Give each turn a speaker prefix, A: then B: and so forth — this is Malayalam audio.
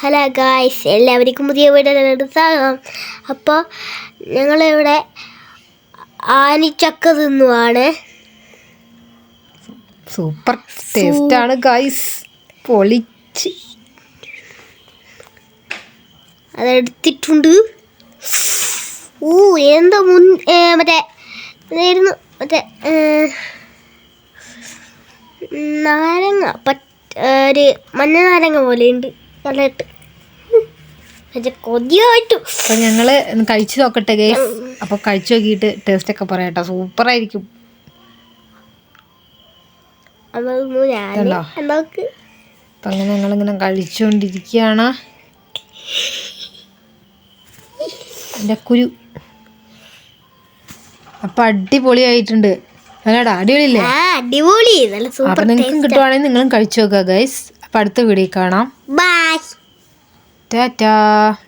A: ഹലോ ഗായ്സ് എല്ലാവർക്കും പുതിയ വീഡിയോയിലോട്ട് സ്വാഗതം അപ്പോൾ ഞങ്ങളിവിടെ ആനിച്ചക്ക തിന്നുവാണ്.
B: സൂപ്പർ ടേസ്റ്റ് ആണ് ഗൈസ് പൊളിച്ച്.
A: അതെടുത്തിട്ടുണ്ട്. ഊ എന്താ മുൻ മറ്റേ ഇതായിരുന്നു മറ്റേ നാരങ്ങ പറ്റ ഒരു മഞ്ഞ നാരങ്ങ പോലെ ഉണ്ട് നല്ലതായിട്ട് കൊതിയായിട്ടു.
B: അപ്പൊ ഞങ്ങൾ കഴിച്ചു നോക്കട്ടെ ഗൈസ് അപ്പൊ കഴിച്ചു നോക്കിയിട്ട് ടേസ്റ്റ് ഒക്കെ പറയാട്ടോ സൂപ്പർ ആയിരിക്കും അപ്പൊ അങ്ങനെ ഞങ്ങളിങ്ങനെ കഴിച്ചുകൊണ്ടിരിക്കുകയാണ് എന്റെ കുരു. അപ്പൊ അടിപൊളിയായിട്ടുണ്ട്. അല്ലടാ അടിപൊളിയില്ലേ?
A: അടിപൊളി.
B: അപ്പൊ നിങ്ങൾക്കും കിട്ടുവാണെങ്കിൽ നിങ്ങളും കഴിച്ചു നോക്കുക ഗൈസ് അപ്പൊ അടുത്ത വീഡിയോ കാണാം.
A: Bye
B: Bye. Da da.